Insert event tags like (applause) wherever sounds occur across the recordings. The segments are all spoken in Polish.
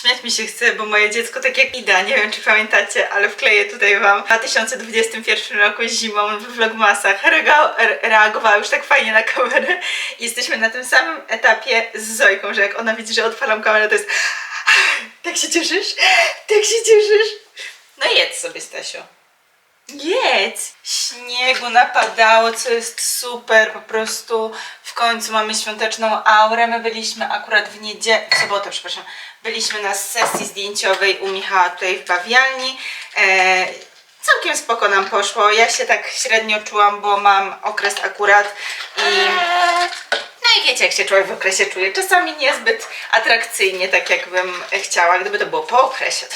Śmiać mi się chce, bo moje dziecko, tak jak Ida, nie wiem czy pamiętacie, ale wkleję tutaj wam, w 2021 roku zimą w vlogmasach reagowała już tak fajnie na kamerę. Jesteśmy na tym samym etapie z Zojką, że jak ona widzi, że odpalam kamerę, to jest tak się cieszysz? Tak się cieszysz? No jedz sobie, Stasiu. Jedz! Śniegu napadało, co jest super, po prostu w końcu mamy świąteczną aurę. My byliśmy akurat w niedzielę, w sobotę, przepraszam, byliśmy na sesji zdjęciowej u Michała tutaj w bawialni. E, całkiem spoko nam poszło. Ja się tak średnio czułam, bo mam okres akurat i no i wiecie, jak się człowiek w okresie czuje. Czasami niezbyt atrakcyjnie, tak jakbym chciała. Gdyby to było po okresie, to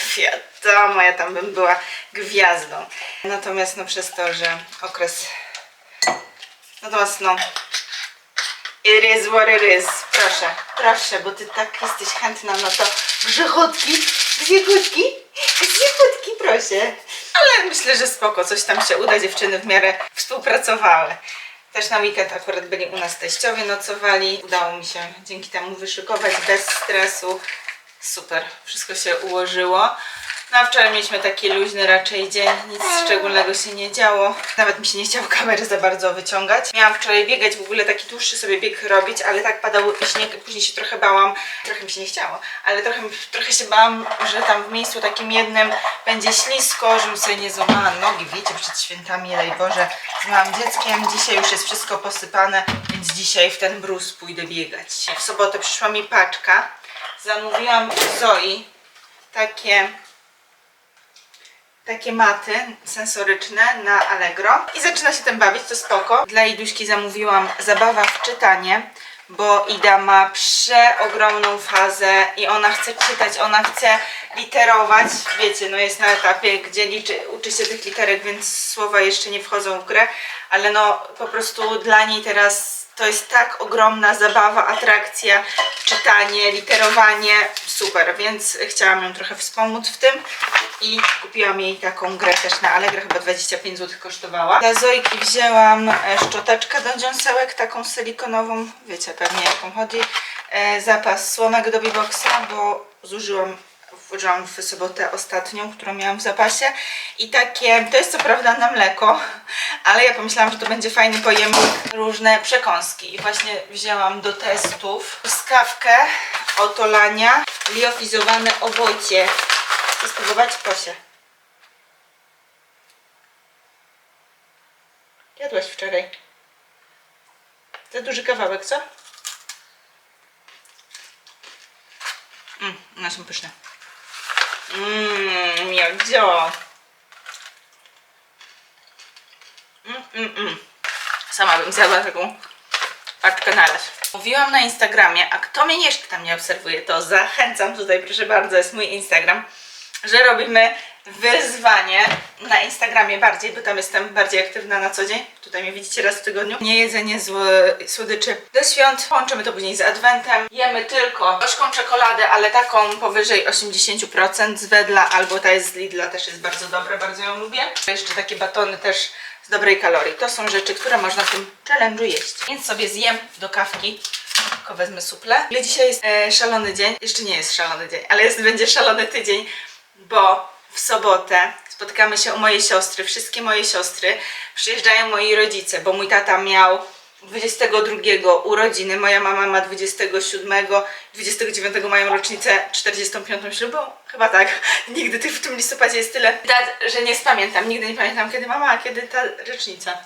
wiadomo, ja tam bym była gwiazdą. Natomiast no przez to, że okres... Natomiast no... It is what it is. Proszę, proszę, bo ty tak jesteś chętna na to. Grzechotki, dwie kutki, proszę. Ale myślę, że spoko, coś tam się uda. Dziewczyny w miarę współpracowały. Też na weekend akurat byli u nas teściowie, nocowali. Udało mi się dzięki temu wyszykować bez stresu. Super, wszystko się ułożyło. No a wczoraj mieliśmy taki luźny raczej dzień, nic szczególnego się nie działo. Nawet mi się nie chciało kamery za bardzo wyciągać. Miałam wczoraj biegać, w ogóle taki dłuższy sobie bieg robić, ale tak padał śnieg, później się trochę bałam. Trochę mi się nie chciało, ale trochę, trochę się bałam, że tam w miejscu takim jednym będzie ślisko, żebym sobie nie złamała nogi. Wiecie, przed świętami, daj Boże, z małym dzieckiem. Dzisiaj już jest wszystko posypane, więc dzisiaj w ten brus pójdę biegać. W sobotę przyszła mi paczka. Zamówiłam Zoi takie takie maty sensoryczne na Allegro i zaczyna się tym bawić, to spoko. Dla Iduśki zamówiłam zabawa w czytanie, bo Ida ma przeogromną fazę i ona chce czytać, ona chce literować. Wiecie, no jest na etapie, gdzie liczy, uczy się tych literek, więc słowa jeszcze nie wchodzą w grę, ale no po prostu dla niej teraz to jest tak ogromna zabawa, atrakcja, czytanie, literowanie, super, więc chciałam ją trochę wspomóc w tym i kupiłam jej taką grę też na Allegro, chyba 25 zł kosztowała. Dla Zojki wzięłam e, szczoteczkę do dziąsełek, taką silikonową, wiecie pewnie jaką chodzi, e, zapas słomek do Biboxa, bo zużyłam włożyłam w sobotę ostatnią, którą miałam w zapasie i takie, to jest co prawda na mleko, ale ja pomyślałam, że to będzie fajny pojemnik, różne przekąski i właśnie wzięłam do testów skawkę otolania, liofizowane owocie. Chcę spróbować? Proszę. Jadłaś wczoraj. Za duży kawałek, co? Mmm, one są pyszne. Mmm, miodzio. Mm, mm, mm. Sama bym zjadła taką paczkę naraz. Mówiłam na Instagramie, a kto mnie jeszcze tam nie obserwuje, to zachęcam tutaj, proszę bardzo, jest mój Instagram, że robimy wyzwanie na Instagramie bardziej, bo tam jestem bardziej aktywna na co dzień. Tutaj mnie widzicie raz w tygodniu. Nie jedzenie złe słodyczy do świąt. Łączymy to później z adwentem. Jemy tylko gorzką czekoladę, ale taką powyżej 80% z Wedla albo ta jest z Lidla, też jest bardzo dobra, bardzo ją lubię. Jeszcze takie batony też z dobrej kalorii. To są rzeczy, które można w tym challenge'u jeść. Więc sobie zjem do kawki. Tylko wezmę suple. Ale dzisiaj jest e, szalony dzień. Jeszcze nie jest szalony dzień, ale jest, będzie szalony tydzień, bo w sobotę spotykamy się u mojej siostry. Wszystkie moje siostry przyjeżdżają moi rodzice, bo mój tata miał 22 urodziny, moja mama ma 27, 29 mają rocznicę 45 ślubu? Chyba tak. (laughs) Nigdy tych w tym listopadzie jest tyle dat, że nie spamiętam. Nigdy nie pamiętam kiedy mama, a kiedy ta rocznica.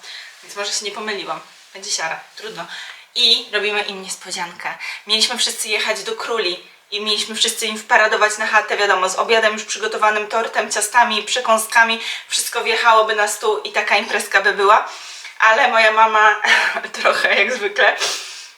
Więc może się nie pomyliłam. Będzie siara. Trudno. I robimy im niespodziankę. Mieliśmy wszyscy jechać do króli i mieliśmy wszyscy im wparadować na chatę, wiadomo, z obiadem już przygotowanym, tortem, ciastami, przekąskami. Wszystko wjechałoby na stół i taka imprezka by była. Ale moja mama (laughs) trochę jak zwykle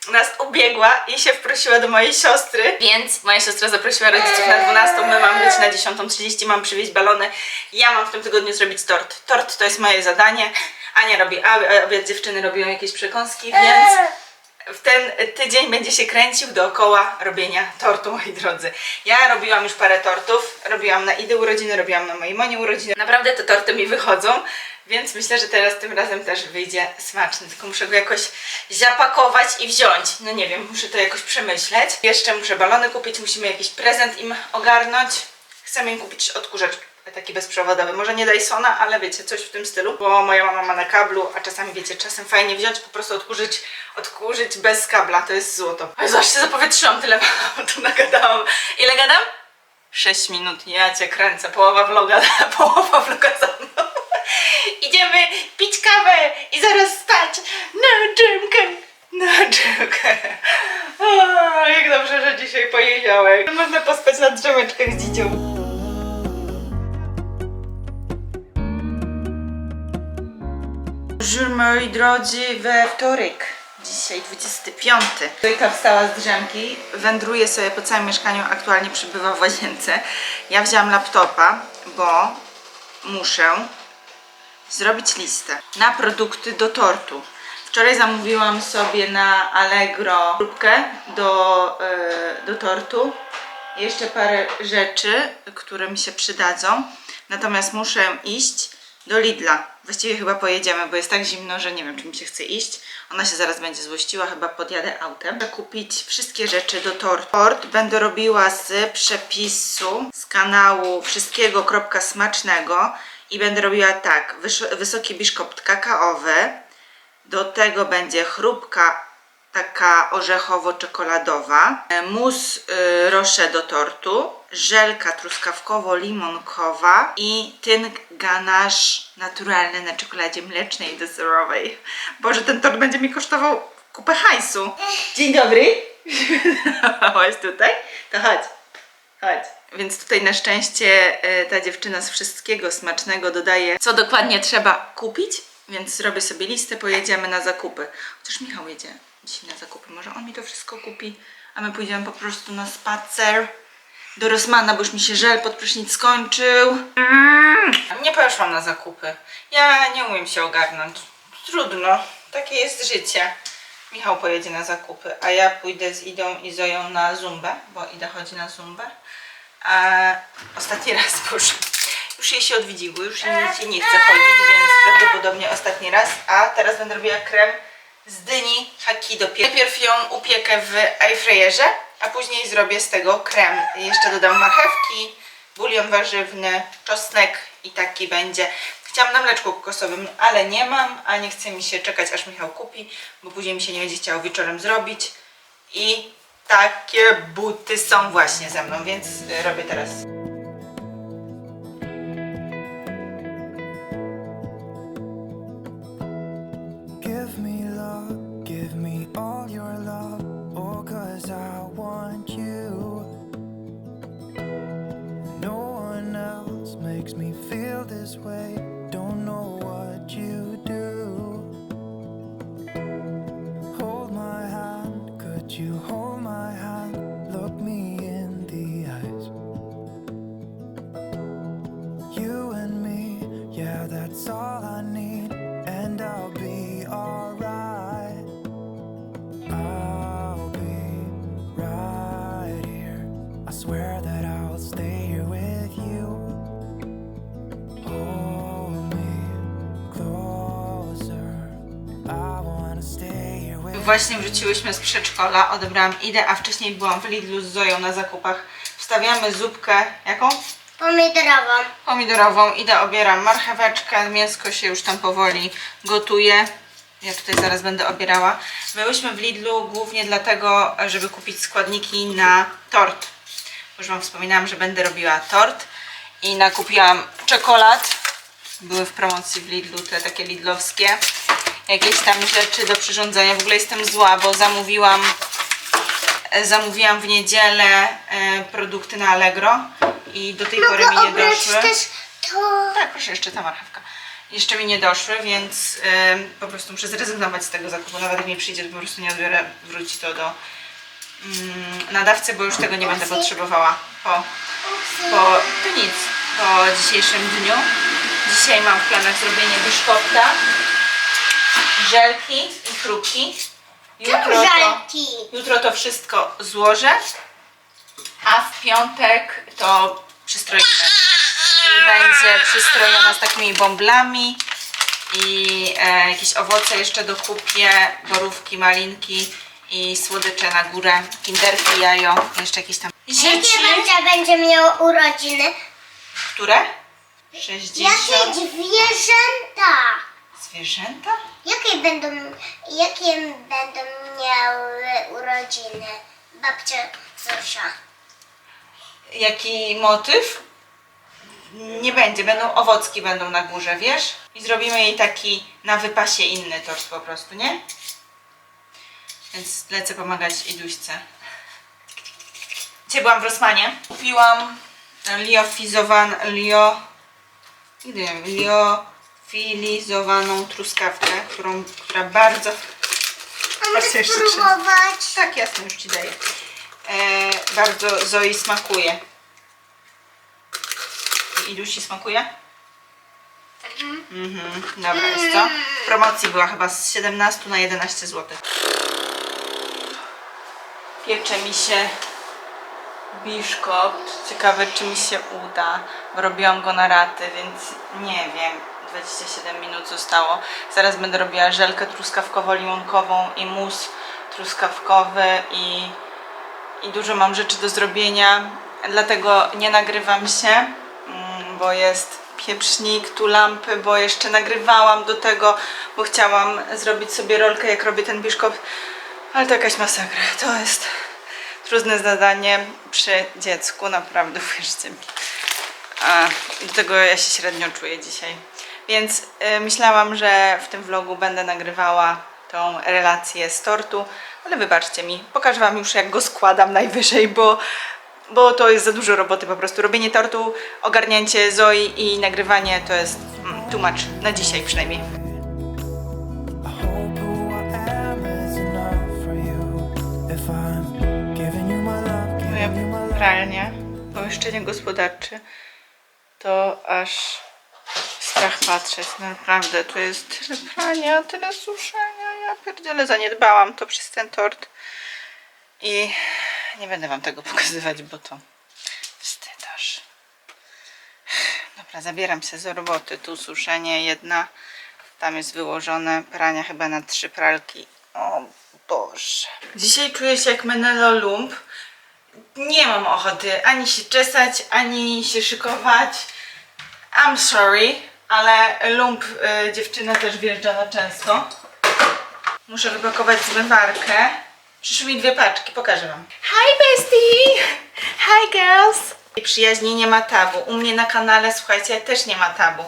nas ubiegła i się wprosiła do mojej siostry, więc moja siostra zaprosiła rodziców na 12, my mamy być na 10.30, mam przywieźć balony. Ja mam w tym tygodniu zrobić tort. Tort to jest moje zadanie. Ania robi a- a obiad, dziewczyny robią jakieś przekąski, więc w ten tydzień będzie się kręcił dookoła robienia tortu, moi drodzy. Ja robiłam już parę tortów, robiłam na Idy urodziny, robiłam na mojej Monie urodziny. Naprawdę te torty mi wychodzą, więc myślę, że teraz tym razem też wyjdzie smaczny, tylko muszę go jakoś zapakować i wziąć. No nie wiem, muszę to jakoś przemyśleć. Jeszcze muszę balony kupić, musimy jakiś prezent im ogarnąć. Chcemy im kupić odkurzacz taki bezprzewodowy. Może nie Dysona, ale wiecie, coś w tym stylu. Bo moja mama ma na kablu, a czasami wiecie, czasem fajnie wziąć, po prostu odkurzyć, odkurzyć bez kabla. To jest złoto. Jezu, aż się zapowietrzyłam, tyle (laughs) tu nagadałam. Ile gadam? 6 minut. Ja cię kręcę. Połowa vloga, (laughs) połowa vloga za mną. (laughs) Idziemy pić kawę i zaraz spać na drzemkę. Na drzemkę. O, jak dobrze, że dzisiaj poniedziałek. Można pospać na drzemeczkach z dziecią. Bonjour moi drodzy, we wtorek. Dzisiaj 25. Dojka wstała z drzemki, wędruje sobie po całym mieszkaniu, aktualnie przybywa w łazience. Ja wzięłam laptopa, bo muszę zrobić listę na produkty do tortu. Wczoraj zamówiłam sobie na Allegro próbkę do, e, do tortu. Jeszcze parę rzeczy, które mi się przydadzą. Natomiast muszę iść do Lidla. Właściwie chyba pojedziemy, bo jest tak zimno, że nie wiem, czy mi się chce iść. Ona się zaraz będzie złościła, chyba podjadę autem. Muszę kupić wszystkie rzeczy do tortu. Tort będę robiła z przepisu z kanału wszystkiego kropka smacznego i będę robiła tak, wys- wysoki biszkopt kakaowy, do tego będzie chrupka taka orzechowo-czekoladowa, e, mus y, rosze do tortu, żelka truskawkowo-limonkowa i tynk ganache naturalny na czekoladzie mlecznej deserowej. Boże, ten tort będzie mi kosztował kupę hajsu. Dzień dobry. (laughs) Chodź tutaj. To chodź. Chodź. Więc tutaj na szczęście e, ta dziewczyna z wszystkiego smacznego dodaje, co dokładnie trzeba kupić, więc zrobię sobie listę, pojedziemy na zakupy. Chociaż Michał jedzie dzisiaj na zakupy, może on mi to wszystko kupi, a my pójdziemy po prostu na spacer do Rosmana, bo już mi się żel pod prysznic skończył. Mm. Nie poszłam na zakupy. Ja nie umiem się ogarnąć. Trudno. Takie jest życie. Michał pojedzie na zakupy, a ja pójdę z Idą i Zoją na zumbę, bo Ida chodzi na zumbę. A ostatni raz (laughs) poszłam. Już jej się odwiedziło, już jej jej nie chce chodzić, więc prawdopodobnie ostatni raz. A teraz będę robiła krem z dyni Hakido. Najpierw ją upiekę w airfryerze, a później zrobię z tego krem. Jeszcze dodam marchewki, bulion warzywny, czosnek i taki będzie. Chciałam na mleczku kokosowym, ale nie mam, a nie chce mi się czekać aż Michał kupi, bo później mi się nie będzie chciało wieczorem zrobić. I takie buty są właśnie ze mną, więc y, robię teraz. This way, don't know what you do. Hold my hand, could you hold my hand? Look me in the eyes. You and me, yeah, that's all I need, Właśnie wróciłyśmy z przedszkola, odebrałam Idę, a wcześniej byłam w Lidlu z Zoją na zakupach. Wstawiamy zupkę, jaką? Pomidorową. Pomidorową. Ida obieram marcheweczkę, mięsko się już tam powoli gotuje. Ja tutaj zaraz będę obierała. Byłyśmy w Lidlu głównie dlatego, żeby kupić składniki na tort. Już Wam wspominałam, że będę robiła tort i nakupiłam czekolad. Były w promocji w Lidlu te takie lidlowskie. Jakieś tam rzeczy do przyrządzenia. W ogóle jestem zła, bo zamówiłam e, zamówiłam w niedzielę e, produkty na Allegro i do tej pory mi Mogę nie doszły. też to. Tak, proszę, jeszcze ta marchewka. Jeszcze mi nie doszły, więc ym, po prostu muszę zrezygnować z tego zakupu. Nawet jak mi przyjdzie, to po prostu nie odbiorę, wróci to do mm, nadawcy, bo już tego nie będę potrzebowała po, po, to nic, po dzisiejszym dniu. Dzisiaj mam w planach zrobienie biszkopta, żelki i chrupki. Jutro to, żelki? jutro to wszystko złożę, a w piątek to przystroimy. I będzie przystrojona z takimi bąblami i e, jakieś owoce jeszcze dokupię, borówki, malinki i słodycze na górę, kinderki, jajo, jeszcze jakieś tam Jakie dzieci. będzie, będzie miał urodziny? Które? 60 Jakie zwierzęta? Zwierzęta? Jakie będą, jakie będą miały urodziny? Babcia Zosia. Jaki motyw? Nie będzie, będą owocki będą na górze, wiesz? I zrobimy jej taki na wypasie inny tort po prostu, nie? Więc lecę pomagać Iduśce. Dzisiaj byłam w Rosmanie. Kupiłam liofizowan, lio... Nie wiem, liofilizowaną truskawkę, którą, która bardzo... A Patrzcie, mogę jeszcze spróbować? Tak, jasne, już Ci daję. E, bardzo Zoi smakuje. I Ilusi smakuje? Mhm, dobra, jest co? W promocji była chyba z 17 na 11 zł. Piecze mi się biszkopt. Ciekawe, czy mi się uda. Robiłam go na raty, więc nie wiem. 27 minut zostało. Zaraz będę robiła żelkę truskawkowo-limonkową i mus truskawkowy i, i dużo mam rzeczy do zrobienia. Dlatego nie nagrywam się, mm, bo jest pieprznik, tu lampy, bo jeszcze nagrywałam do tego, bo chciałam zrobić sobie rolkę, jak robię ten biszkopt. Ale to jakaś masakra. To jest trudne zadanie przy dziecku, naprawdę, (laughs) uwierzcie mi. A do tego ja się średnio czuję dzisiaj. Więc y, myślałam, że w tym vlogu będę nagrywała tą relację z tortu, ale wybaczcie mi, pokażę Wam już jak go składam najwyżej, bo, bo to jest za dużo roboty po prostu. Robienie tortu, ogarnięcie Zoi i nagrywanie to jest mm, much, na dzisiaj przynajmniej. Moja pralnia, pomieszczenie gospodarcze, to aż strach patrzeć, naprawdę, to jest tyle prania, tyle suszenia, ja pierdziele zaniedbałam to przez ten tort i nie będę wam tego pokazywać, bo to wstyd aż. Dobra, zabieram się za roboty, tu suszenie jedna, tam jest wyłożone prania chyba na trzy pralki, o Boże. Dzisiaj czuję się jak Menelo Lump, nie mam ochoty ani się czesać, ani się szykować. I'm sorry, ale lump y, dziewczyna też wjeżdża na często. Muszę wypakować zmywarkę. Przyszły mi dwie paczki, pokażę wam. Hi bestie! Hi girls! I przyjaźni nie ma tabu. U mnie na kanale, słuchajcie, też nie ma tabu.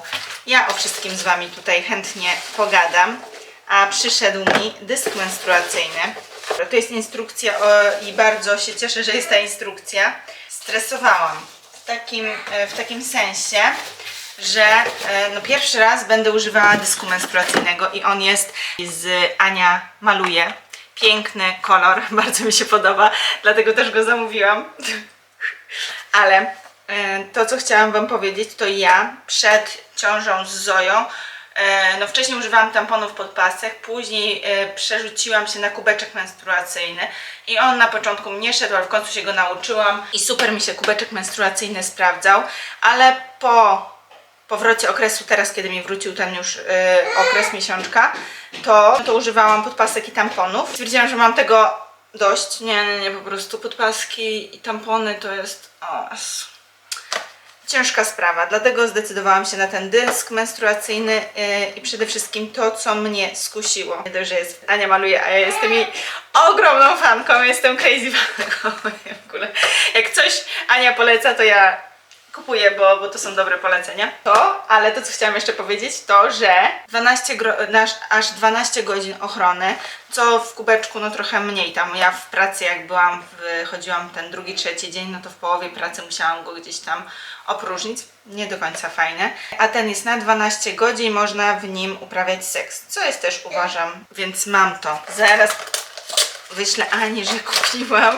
Ja o wszystkim z wami tutaj chętnie pogadam. A przyszedł mi dysk menstruacyjny. To jest instrukcja o, i bardzo się cieszę, że jest ta instrukcja. Stresowałam w takim, e, w takim sensie, że e, no pierwszy raz będę używała dysku menstruacyjnego i on jest z Ania Maluje. Piękny kolor, (laughs) bardzo mi się podoba, dlatego też go zamówiłam. (laughs) Ale e, to, co chciałam Wam powiedzieć, to ja przed ciążą z Zoją, e, no wcześniej używałam tamponów pod pasek, później przerzuciłam się na kubeczek menstruacyjny i on na początku mnie szedł, ale w końcu się go nauczyłam i super mi się kubeczek menstruacyjny sprawdzał, ale po powrocie okresu, teraz kiedy mi wrócił ten już y, okres miesiączka, to, to używałam podpasek i tamponów. Stwierdziłam, że mam tego dość. Nie, nie, nie, po prostu podpaski i tampony to jest o, ciężka sprawa. Dlatego zdecydowałam się na ten dysk menstruacyjny y, i przede wszystkim to, co mnie skusiło. Nie dość, że jest, Ania maluje, a ja jestem jej ogromną fanką, jestem crazy fanką (laughs) w ogóle. Jak coś Ania poleca, to ja kupuję, bo, bo to są dobre polecenia. To, ale to co chciałam jeszcze powiedzieć, to, że 12 gro- nasz, aż 12 godzin ochrony, co w kubeczku no trochę mniej tam. Ja w pracy jak byłam, w, chodziłam ten drugi, trzeci dzień, no to w połowie pracy musiałam go gdzieś tam opróżnić. Nie do końca fajne. A ten jest na 12 godzin, można w nim uprawiać seks, co jest też uważam, więc mam to. Zaraz wyślę Ani, że kupiłam.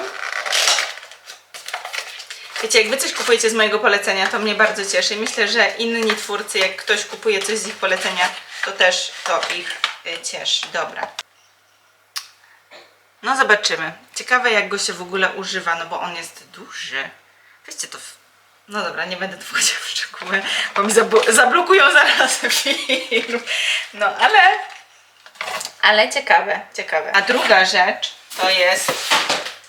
Wiecie, jak wy coś kupujecie z mojego polecenia, to mnie bardzo cieszy. Myślę, że inni twórcy, jak ktoś kupuje coś z ich polecenia, to też to ich y, cieszy. Dobra. No zobaczymy. Ciekawe jak go się w ogóle używa, no bo on jest duży. Weźcie to. W... No dobra, nie będę tu wchodziła w szczegóły, bo mi zablo- zablokują zaraz film. No ale. Ale ciekawe, ciekawe. A druga rzecz to jest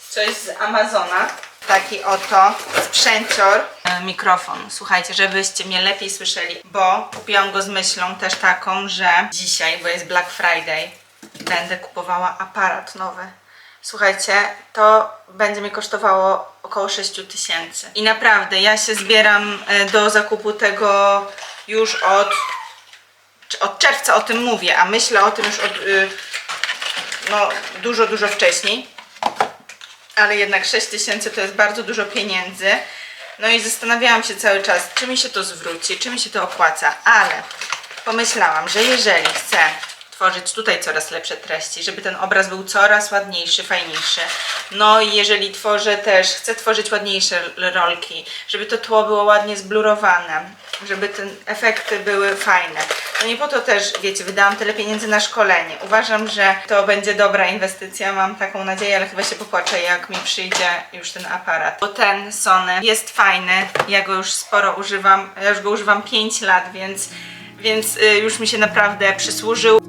coś z Amazona. Taki oto sprzęcior. E, Mikrofon. Słuchajcie, żebyście mnie lepiej słyszeli, bo kupiłam go z myślą też taką, że dzisiaj, bo jest Black Friday, będę kupowała aparat nowy. Słuchajcie, to będzie mi kosztowało około 6 tysięcy. I naprawdę, ja się zbieram e, do zakupu tego już od, od czerwca o tym mówię, a myślę o tym już od y, no, dużo, dużo wcześniej ale jednak 6 tysięcy to jest bardzo dużo pieniędzy. No i zastanawiałam się cały czas, czy mi się to zwróci, czy mi się to opłaca, ale pomyślałam, że jeżeli chcę tworzyć tutaj coraz lepsze treści, żeby ten obraz był coraz ładniejszy, fajniejszy. No i jeżeli tworzę też, chcę tworzyć ładniejsze rolki, żeby to tło było ładnie zblurowane, żeby te efekty były fajne. No nie po to też, wiecie, wydałam tyle pieniędzy na szkolenie. Uważam, że to będzie dobra inwestycja, mam taką nadzieję, ale chyba się popłaczę, jak mi przyjdzie już ten aparat. Bo ten Sony jest fajny, ja go już sporo używam, ja już go używam 5 lat, więc, więc y, już mi się naprawdę przysłużył.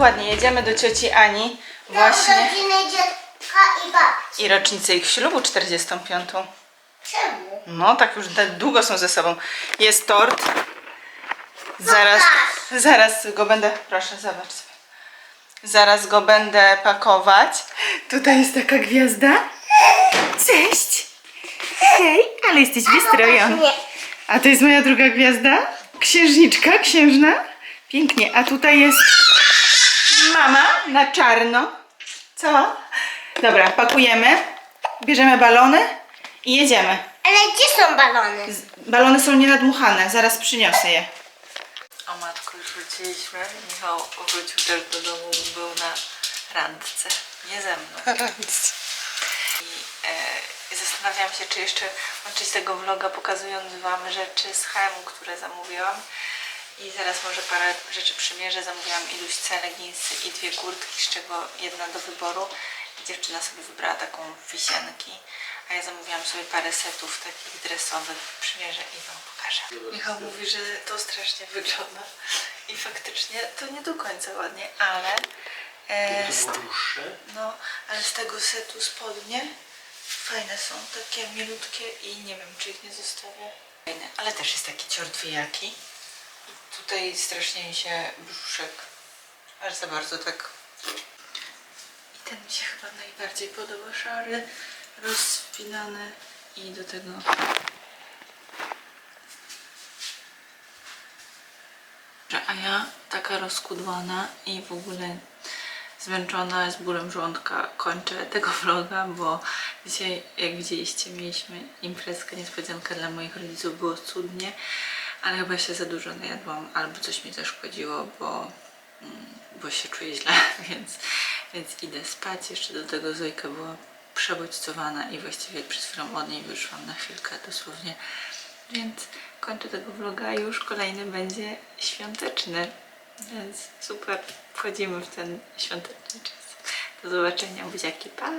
Dokładnie, jedziemy do cioci Ani właśnie Urodziny i babci. i rocznicę ich ślubu 45. Czemu? No, tak już tak długo są ze sobą. Jest tort. Zaraz, zaraz go będę. Proszę, zobacz sobie. Zaraz go będę pakować. Tutaj jest taka gwiazda. Cześć! Hej, ale jesteś wystrojona. Nie. A to jest moja druga gwiazda? Księżniczka, księżna. Pięknie. A tutaj jest mama na czarno. Co? Dobra, pakujemy. Bierzemy balony i jedziemy. Ale gdzie są balony? Z- Balony są nienadmuchane, zaraz przyniosę je. O matko, już wróciliśmy. Michał wrócił też do domu, był na randce. Nie ze mną. Randce. I e, zastanawiam się, czy jeszcze łączyć tego vloga, pokazując Wam rzeczy z HM, które zamówiłam. I zaraz może parę rzeczy przymierzę. Zamówiłam Iluśce, leginsy i dwie kurtki, z czego jedna do wyboru. I dziewczyna sobie wybrała taką wisienki. A ja zamówiłam sobie parę setów takich dresowych. Przymierzę i Wam pokażę. Michał mówi, że to strasznie wygląda. I faktycznie to nie do końca ładnie, ale... E, z, no, ale z tego setu spodnie fajne są, takie milutkie i nie wiem, czy ich nie zostawię. Fajne, ale też jest taki ciort wyjaki. I tutaj strasznie mi się brzuszek aż za bardzo tak. I ten mi się chyba najbardziej podoba, szary, rozpinany i do tego A ja taka rozkudłana i w ogóle zmęczona z bólem żołądka kończę tego vloga, bo dzisiaj jak widzieliście mieliśmy imprezkę, niespodziankę dla moich rodziców, było cudnie, ale chyba się za dużo najadłam albo coś mi zaszkodziło, bo, mm, bo się czuję źle, (laughs) więc, więc idę spać. Jeszcze do tego Zojka była przebodźcowana i właściwie przed chwilą od niej wyszłam na chwilkę dosłownie. Więc kończę tego vloga, już kolejny będzie świąteczny. Więc super, wchodzimy w ten świąteczny czas. Do zobaczenia, buziaki, pa!